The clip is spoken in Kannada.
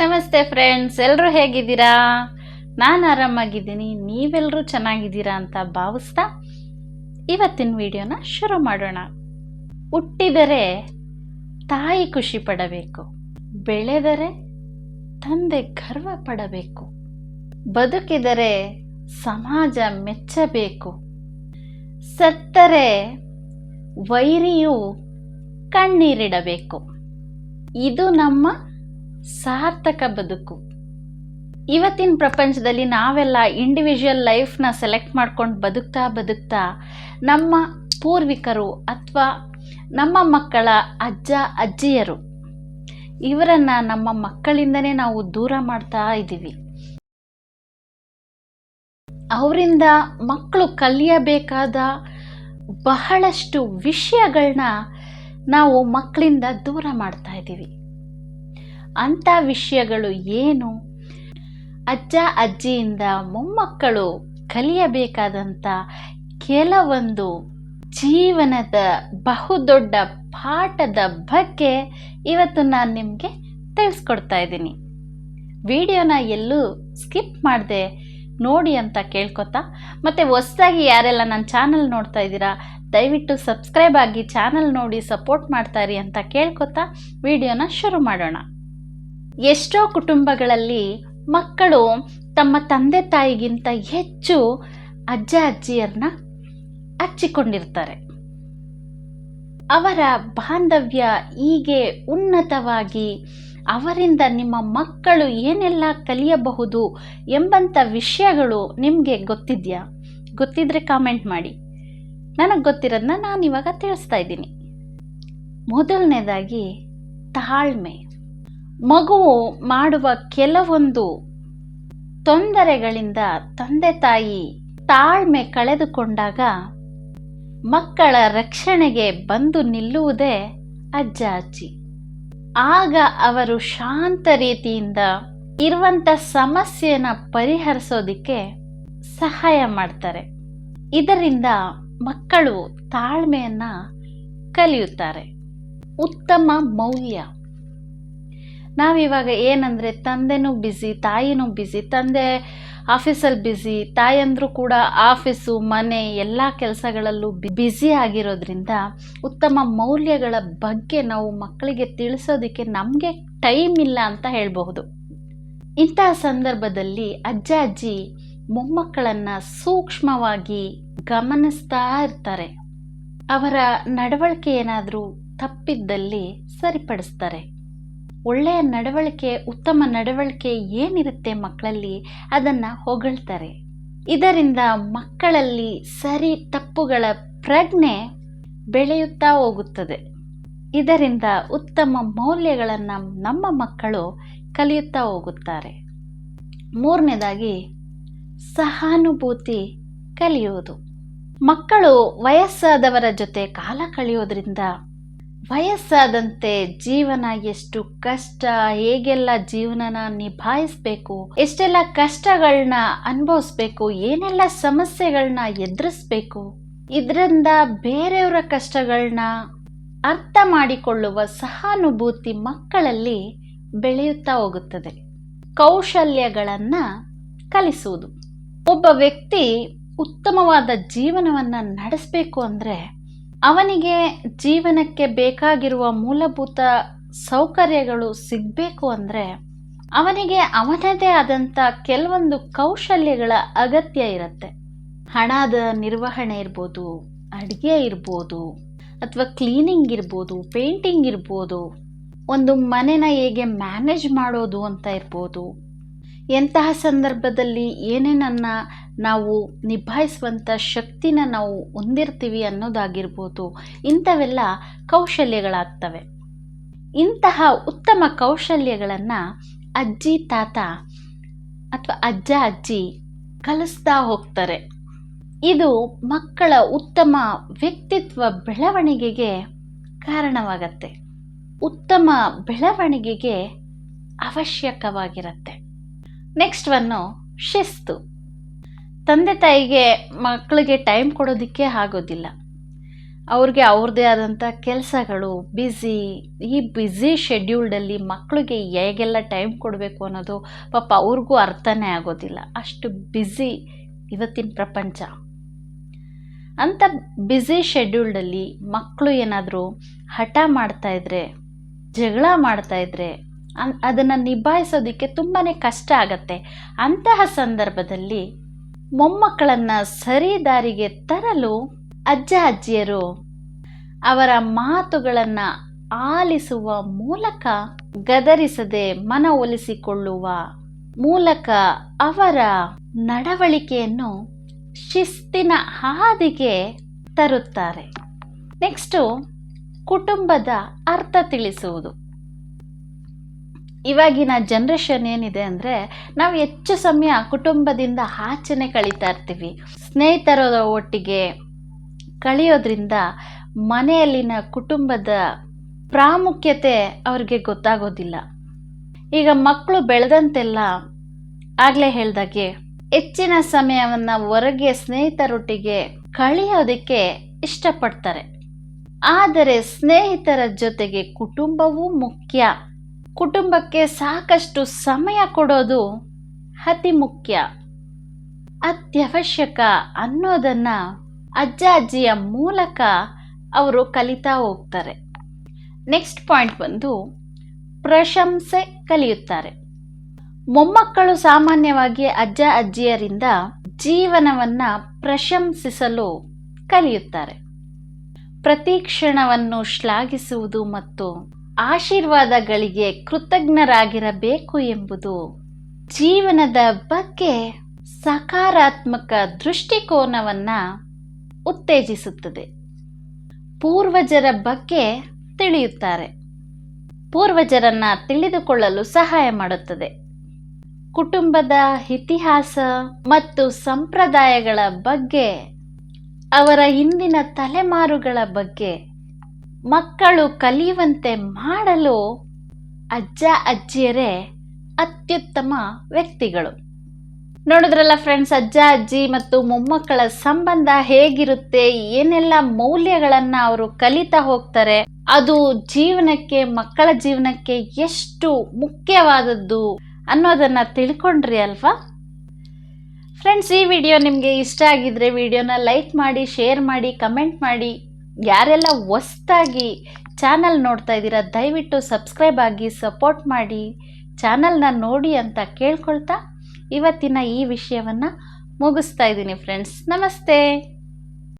ನಮಸ್ತೆ ಫ್ರೆಂಡ್ಸ್ ಎಲ್ಲರೂ ಹೇಗಿದ್ದೀರಾ? ನಾನು ಆರಾಮಾಗಿದ್ದೀನಿ ನೀವೆಲ್ಲರೂ ಚೆನ್ನಾಗಿದ್ದೀರಾ ಅಂತ ಭಾವಿಸ್ತಾ ಇವತ್ತಿನ ವಿಡಿಯೋನ ಶುರು ಮಾಡೋಣ. ಹುಟ್ಟಿದರೆ ತಾಯಿ ಖುಷಿ ಪಡಬೇಕು, ಬೆಳೆದರೆ ತಂದೆ ಗರ್ವ ಪಡಬೇಕು, ಬದುಕಿದರೆ ಸಮಾಜ ಮೆಚ್ಚಬೇಕು, ಸತ್ತರೆ ವೈರಿಯು ಕಣ್ಣೀರಿಡಬೇಕು. ಇದು ನಮ್ಮ ಸಾರ್ಥಕ ಬದುಕು. ಇವತ್ತಿನ ಪ್ರಪಂಚದಲ್ಲಿ ನಾವೆಲ್ಲ ಇಂಡಿವಿಜುವಲ್ ಲೈಫ್ನ ಸೆಲೆಕ್ಟ್ ಮಾಡ್ಕೊಂಡು ಬದುಕ್ತಾ ಬದುಕ್ತಾ ನಮ್ಮ ಪೂರ್ವಿಕರು ಅಥವಾ ನಮ್ಮ ಮಕ್ಕಳ ಅಜ್ಜ, ಅಜ್ಜಿಯರು ಇವರನ್ನು ನಮ್ಮ ಮಕ್ಕಳಿಂದನೇ ನಾವು ದೂರ ಮಾಡ್ತಾ ಇದ್ದೀವಿ. ಅವರಿಂದ ಮಕ್ಕಳು ಕಲಿಯಬೇಕಾದ ಬಹಳಷ್ಟು ವಿಷಯಗಳನ್ನ ನಾವು ಮಕ್ಕಳಿಂದ ದೂರ ಮಾಡ್ತಾ ಇದ್ದೀವಿ. ಅಂಥ ವಿಷಯಗಳು ಏನು? ಅಜ್ಜ ಅಜ್ಜಿಯಿಂದ ಮೊಮ್ಮಕ್ಕಳು ಕಲಿಯಬೇಕಾದಂಥ ಕೆಲವೊಂದು ಜೀವನದ ಬಹುದೊಡ್ಡ ಪಾಠದ ಬಗ್ಗೆ ಇವತ್ತು ನಾನು ನಿಮಗೆ ತಿಳಿಸ್ಕೊಡ್ತಾ ಇದ್ದೀನಿ. ವಿಡಿಯೋನ ಎಲ್ಲೂ ಸ್ಕಿಪ್ ಮಾಡಿದೆ ನೋಡಿ ಅಂತ ಕೇಳ್ಕೊತಾ, ಮತ್ತು ಹೊಸ್ದಾಗಿ ಯಾರೆಲ್ಲ ನನ್ನ ಚಾನಲ್ ನೋಡ್ತಾ ಇದ್ದೀರಾ, ದಯವಿಟ್ಟು ಸಬ್ಸ್ಕ್ರೈಬ್ ಆಗಿ ಚಾನಲ್ ನೋಡಿ ಸಪೋರ್ಟ್ ಮಾಡ್ತಾಯಿರಿ ಅಂತ ಕೇಳ್ಕೊತಾ ವಿಡಿಯೋನ ಶುರು ಮಾಡೋಣ. ಎಷ್ಟೋ ಕುಟುಂಬಗಳಲ್ಲಿ ಮಕ್ಕಳು ತಮ್ಮ ತಂದೆ ತಾಯಿಗಿಂತ ಹೆಚ್ಚು ಅಜ್ಜ ಅಜ್ಜಿಯರನ್ನ ಹಚ್ಚಿಕೊಂಡಿರ್ತಾರೆ. ಅವರ ಬಾಂಧವ್ಯ ಹೀಗೆ ಉನ್ನತವಾಗಿ ಅವರಿಂದ ನಿಮ್ಮ ಮಕ್ಕಳು ಏನೆಲ್ಲ ಕಲಿಯಬಹುದು ಎಂಬಂಥ ವಿಷಯಗಳು ನಿಮಗೆ ಗೊತ್ತಿದೆಯಾ? ಗೊತ್ತಿದ್ರೆ ಕಾಮೆಂಟ್ ಮಾಡಿ. ನನಗೆ ಗೊತ್ತಿರೋದನ್ನ ನಾನು ಇವಾಗ ತಿಳಿಸ್ತಾ ಇದ್ದೀನಿ. ಮೊದಲನೇದಾಗಿ ತಾಳ್ಮೆ. ಮಗುವು ಮಾಡುವ ಕೆಲವೊಂದು ತೊಂದರೆಗಳಿಂದ ತಂದೆ ತಾಯಿ ತಾಳ್ಮೆ ಕಳೆದುಕೊಂಡಾಗ ಮಕ್ಕಳ ರಕ್ಷಣೆಗೆ ಬಂದು ನಿಲ್ಲುವುದೇ ಅಜ್ಜ ಅಜ್ಜಿ. ಆಗ ಅವರು ಶಾಂತ ರೀತಿಯಿಂದ ಇರುವಂಥ ಸಮಸ್ಯೆನ ಪರಿಹರಿಸೋದಕ್ಕೆ ಸಹಾಯ ಮಾಡ್ತಾರೆ. ಇದರಿಂದ ಮಕ್ಕಳು ತಾಳ್ಮೆಯನ್ನು ಕಲಿಯುತ್ತಾರೆ. ಉತ್ತಮ ಮೌಲ್ಯ. ನಾವಿವಾಗ ಏನಂದರೆ ತಂದೆನೂ ಬ್ಯುಸಿ ತಾಯಿನೂ ಬ್ಯುಸಿ ತಂದೆ ಆಫೀಸಲ್ಲಿ ಬ್ಯುಸಿ ತಾಯಂದರೂ ಕೂಡ ಆಫೀಸು ಮನೆ ಎಲ್ಲ ಕೆಲಸಗಳಲ್ಲೂ ಬ್ಯುಸಿ ಆಗಿರೋದ್ರಿಂದ ಉತ್ತಮ ಮೌಲ್ಯಗಳ ಬಗ್ಗೆ ನಾವು ಮಕ್ಕಳಿಗೆ ತಿಳಿಸೋದಕ್ಕೆ ನಮಗೆ ಟೈಮ್ ಇಲ್ಲ ಅಂತ ಹೇಳಬಹುದು. ಇಂತಹ ಸಂದರ್ಭದಲ್ಲಿ ಅಜ್ಜ, ಅಜ್ಜಿ, ಮೊಮ್ಮಕ್ಕಳನ್ನು ಸೂಕ್ಷ್ಮವಾಗಿ ಗಮನಿಸ್ತಾ ಇರ್ತಾರೆ. ಅವರ ನಡವಳಿಕೆ ಏನಾದರೂ ತಪ್ಪಿದ್ದಲ್ಲಿ ಸರಿಪಡಿಸ್ತಾರೆ. ಒಳ್ಳೆಯ ನಡವಳಿಕೆ, ಉತ್ತಮ ನಡವಳಿಕೆ ಏನಿರುತ್ತೆ ಮಕ್ಕಳಲ್ಲಿ, ಅದನ್ನು ಹೊಗಳ್ತಾರೆ. ಇದರಿಂದ ಮಕ್ಕಳಲ್ಲಿ ಸರಿ ತಪ್ಪುಗಳ ಪ್ರಜ್ಞೆ ಬೆಳೆಯುತ್ತಾ ಹೋಗುತ್ತದೆ. ಇದರಿಂದ ಉತ್ತಮ ಮೌಲ್ಯಗಳನ್ನು ನಮ್ಮ ಮಕ್ಕಳು ಕಲಿಯುತ್ತಾ ಹೋಗುತ್ತಾರೆ. ಮೂರನೇದಾಗಿ, ಸಹಾನುಭೂತಿ ಕಲಿಯುವುದು. ಮಕ್ಕಳು ವಯಸ್ಸಾದವರ ಜೊತೆ ಕಾಲ ಕಳೆಯೋದ್ರಿಂದ ವಯಸ್ಸಾದಂತೆ ಜೀವನ ಎಷ್ಟು ಕಷ್ಟ, ಹೇಗೆಲ್ಲ ಜೀವನನ ನಿಭಾಯಿಸ್ಬೇಕು, ಎಷ್ಟೆಲ್ಲ ಕಷ್ಟಗಳನ್ನ ಅನುಭವಿಸ್ಬೇಕು, ಏನೆಲ್ಲ ಸಮಸ್ಯೆಗಳನ್ನ ಎದುರಿಸ್ಬೇಕು, ಇದರಿಂದ ಬೇರೆಯವರ ಕಷ್ಟಗಳನ್ನ ಅರ್ಥ ಮಾಡಿಕೊಳ್ಳುವ ಸಹಾನುಭೂತಿ ಮಕ್ಕಳಲ್ಲಿ ಬೆಳೆಯುತ್ತಾ ಹೋಗುತ್ತದೆ. ಕೌಶಲ್ಯಗಳನ್ನು ಕಲಿಸುವುದು. ಒಬ್ಬ ವ್ಯಕ್ತಿ ಉತ್ತಮವಾದ ಜೀವನವನ್ನು ನಡೆಸಬೇಕು ಅಂದರೆ ಅವನಿಗೆ ಜೀವನಕ್ಕೆ ಬೇಕಾಗಿರುವ ಮೂಲಭೂತ ಸೌಕರ್ಯಗಳು ಸಿಗಬೇಕು ಅಂದರೆ ಅವನಿಗೆ ಅವನದೇ ಆದಂಥ ಕೆಲವೊಂದು ಕೌಶಲ್ಯಗಳ ಅಗತ್ಯ ಇರುತ್ತೆ. ಹಣದ ನಿರ್ವಹಣೆ ಇರ್ಬೋದು, ಅಡುಗೆ ಇರ್ಬೋದು, ಅಥವಾ ಕ್ಲೀನಿಂಗ್ ಇರ್ಬೋದು, ಪೇಂಟಿಂಗ್ ಇರ್ಬೋದು, ಒಂದು ಮನೆನ ಹೇಗೆ ಮ್ಯಾನೇಜ್ ಮಾಡೋದು ಅಂತ ಇರ್ಬೋದು ಎಂತಹ ಸಂದರ್ಭದಲ್ಲಿ ಏನೇನನ್ನು ನಾವು ನಿಭಾಯಿಸುವಂಥ ಶಕ್ತಿನ ನಾವು ಹೊಂದಿರ್ತೀವಿ ಅನ್ನೋದಾಗಿರ್ಬೋದು. ಇಂಥವೆಲ್ಲ ಕೌಶಲ್ಯಗಳಾಗ್ತವೆ. ಇಂತಹ ಉತ್ತಮ ಕೌಶಲ್ಯಗಳನ್ನು ಅಜ್ಜಿ, ತಾತ ಅಥವಾ ಅಜ್ಜ, ಅಜ್ಜಿ ಕಲಿಸ್ತಾ ಹೋಗ್ತಾರೆ. ಇದು ಮಕ್ಕಳ ಉತ್ತಮ ವ್ಯಕ್ತಿತ್ವ ಬೆಳವಣಿಗೆಗೆ ಕಾರಣವಾಗತ್ತೆ. ಉತ್ತಮ ಬೆಳವಣಿಗೆಗೆ ಅವಶ್ಯಕವಾಗಿರುತ್ತೆ. ನೆಕ್ಸ್ಟ್ ಒನ್ನು ಶಿಸ್ತು. ತಂದೆ ತಾಯಿಗೆ ಮಕ್ಕಳಿಗೆ ಟೈಮ್ ಕೊಡೋದಕ್ಕೆ ಆಗೋದಿಲ್ಲ. ಅವ್ರಿಗೆ ಅವ್ರದ್ದೇ ಆದಂಥ ಕೆಲಸಗಳು ಬ್ಯುಸಿ ಈ ಬ್ಯುಸಿ ಶೆಡ್ಯೂಲ್ಡಲ್ಲಿ ಮಕ್ಕಳಿಗೆ ಹೇಗೆಲ್ಲ ಟೈಮ್ ಕೊಡಬೇಕು ಅನ್ನೋದು ಪಾಪ ಅವ್ರಿಗೂ ಅರ್ಥನೇ ಆಗೋದಿಲ್ಲ. ಅಷ್ಟು ಬ್ಯುಸಿ ಇವತ್ತಿನ ಪ್ರಪಂಚ. ಅಂಥ ಬ್ಯುಸಿ ಶೆಡ್ಯೂಲ್ಡಲ್ಲಿ ಮಕ್ಕಳು ಏನಾದರೂ ಹಠ ಮಾಡ್ತಾಯಿದ್ರೆ ಜಗಳ ಮಾಡ್ತಾಯಿದ್ರೆ ಅದನ್ನು ನಿಭಾಯಿಸೋದಕ್ಕೆ ತುಂಬಾ ಕಷ್ಟ ಆಗತ್ತೆ. ಅಂತಹ ಸಂದರ್ಭದಲ್ಲಿ ಮೊಮ್ಮಕ್ಕಳನ್ನು ಸರಿ ದಾರಿಗೆ ತರಲು ಅಜ್ಜ ಅಜ್ಜಿಯರು ಅವರ ಮಾತುಗಳನ್ನು ಆಲಿಸುವ ಮೂಲಕ ಗದರಿಸದೆ ಮನವೊಲಿಸಿಕೊಳ್ಳುವ ಮೂಲಕ ಅವರ ನಡವಳಿಕೆಯನ್ನು ಶಿಸ್ತಿನ ಹಾದಿಗೆ ತರುತ್ತಾರೆ. ನೆಕ್ಸ್ಟು ಕುಟುಂಬದ ಅರ್ಥ ತಿಳಿಸುವುದು. ಇವಾಗಿನ ಜನ್ರೇಷನ್ ಏನಿದೆ ಅಂದರೆ ನಾವು ಹೆಚ್ಚು ಸಮಯ ಕುಟುಂಬದಿಂದ ಆಚೆನೆ ಕಳೀತಾ ಇರ್ತೀವಿ. ಸ್ನೇಹಿತರ ಒಟ್ಟಿಗೆ ಕಳೆಯೋದ್ರಿಂದ ಮನೆಯಲ್ಲಿನ ಕುಟುಂಬದ ಪ್ರಾಮುಖ್ಯತೆ ಅವ್ರಿಗೆ ಗೊತ್ತಾಗೋದಿಲ್ಲ. ಈಗ ಮಕ್ಕಳು ಬೆಳೆದಂತೆಲ್ಲ ಆಗಲೇ ಹೇಳ್ದಾಗೆ ಹೆಚ್ಚಿನ ಸಮಯವನ್ನು ಹೊರಗೆ ಸ್ನೇಹಿತರೊಟ್ಟಿಗೆ ಕಳೆಯೋದಕ್ಕೆ ಇಷ್ಟಪಡ್ತಾರೆ. ಆದರೆ ಸ್ನೇಹಿತರ ಜೊತೆಗೆ ಕುಟುಂಬವೂ ಮುಖ್ಯ. ಕುಟುಂಬಕ್ಕೆ ಸಾಕಷ್ಟು ಸಮಯ ಕೊಡೋದು ಅತಿ ಮುಖ್ಯ. ಅತ್ಯವಶ್ಯಕ ಅನ್ನೋದನ್ನು ಅಜ್ಜ ಅಜ್ಜಿಯ ಮೂಲಕ ಅವರು ಕಲಿತಾ ಹೋಗ್ತಾರೆ. ನೆಕ್ಸ್ಟ್ ಪಾಯಿಂಟ್ ಬಂದು ಪ್ರಶಂಸೆ ಕಲಿಯುತ್ತಾರೆ. ಮೊಮ್ಮಕ್ಕಳು ಸಾಮಾನ್ಯವಾಗಿ ಅಜ್ಜ ಅಜ್ಜಿಯರಿಂದ ಜೀವನವನ್ನು ಪ್ರಶಂಸಿಸಲು ಕಲಿಯುತ್ತಾರೆ. ಪ್ರತಿ ಕ್ಷಣವನ್ನು ಶ್ಲಾಘಿಸುವುದು ಮತ್ತು ಆಶೀರ್ವಾದಗಳಿಗೆ ಕೃತಜ್ಞರಾಗಿರಬೇಕು ಎಂಬುದು ಜೀವನದ ಬಗ್ಗೆ ಸಕಾರಾತ್ಮಕ ದೃಷ್ಟಿಕೋನವನ್ನು ಉತ್ತೇಜಿಸುತ್ತದೆ. ಪೂರ್ವಜರ ಬಗ್ಗೆ ತಿಳಿಯುತ್ತಾರೆ. ಪೂರ್ವಜರನ್ನ ತಿಳಿದುಕೊಳ್ಳಲು ಸಹಾಯ ಮಾಡುತ್ತದೆ. ಕುಟುಂಬದ ಇತಿಹಾಸ ಮತ್ತು ಸಂಪ್ರದಾಯಗಳ ಬಗ್ಗೆ, ಅವರ ಹಿಂದಿನ ತಲೆಮಾರುಗಳ ಬಗ್ಗೆ ಮಕ್ಕಳು ಕಲಿಯುವಂತೆ ಮಾಡಲು ಅಜ್ಜ, ಅಜ್ಜಿಯರೇ ಅತ್ಯುತ್ತಮ ವ್ಯಕ್ತಿಗಳು. ನೋಡಿದ್ರಲ್ಲ ಫ್ರೆಂಡ್ಸ್ ಅಜ್ಜ, ಅಜ್ಜಿ ಮತ್ತು ಮೊಮ್ಮಕ್ಕಳ ಸಂಬಂಧ ಹೇಗಿರುತ್ತೆ, ಏನೆಲ್ಲ ಮೌಲ್ಯಗಳನ್ನು ಅವರು ಕಲಿತಾ ಹೋಗ್ತಾರೆ, ಅದು ಜೀವನಕ್ಕೆ, ಮಕ್ಕಳ ಜೀವನಕ್ಕೆ ಎಷ್ಟು ಮುಖ್ಯವಾದದ್ದು ಅನ್ನೋದನ್ನು ತಿಳ್ಕೊಂಡ್ರಿ ಅಲ್ವಾ? ಫ್ರೆಂಡ್ಸ್ ಈ ವಿಡಿಯೋ ನಿಮಗೆ ಇಷ್ಟ ಆಗಿದ್ರೆ ವಿಡಿಯೋನ ಲೈಕ್ ಮಾಡಿ ಶೇರ್ ಮಾಡಿ ಕಮೆಂಟ್ ಮಾಡಿ. ಯಾರೆಲ್ಲ ಹೊಸ್ದಾಗಿ ಚಾನಲ್ ನೋಡ್ತಾ ಇದ್ದೀರಾ, ದಯವಿಟ್ಟು ಸಬ್ಸ್ಕ್ರೈಬ್ ಆಗಿ ಸಪೋರ್ಟ್ ಮಾಡಿ, ಚಾನಲ್ನ ನೋಡಿ ಅಂತ ಕೇಳ್ಕೊಳ್ತಾ ಇವತ್ತಿನ ಈ ವಿಷಯವನ್ನು ಮುಗಿಸ್ತಾ ಇದ್ದೀನಿ ಫ್ರೆಂಡ್ಸ್ ನಮಸ್ತೆ.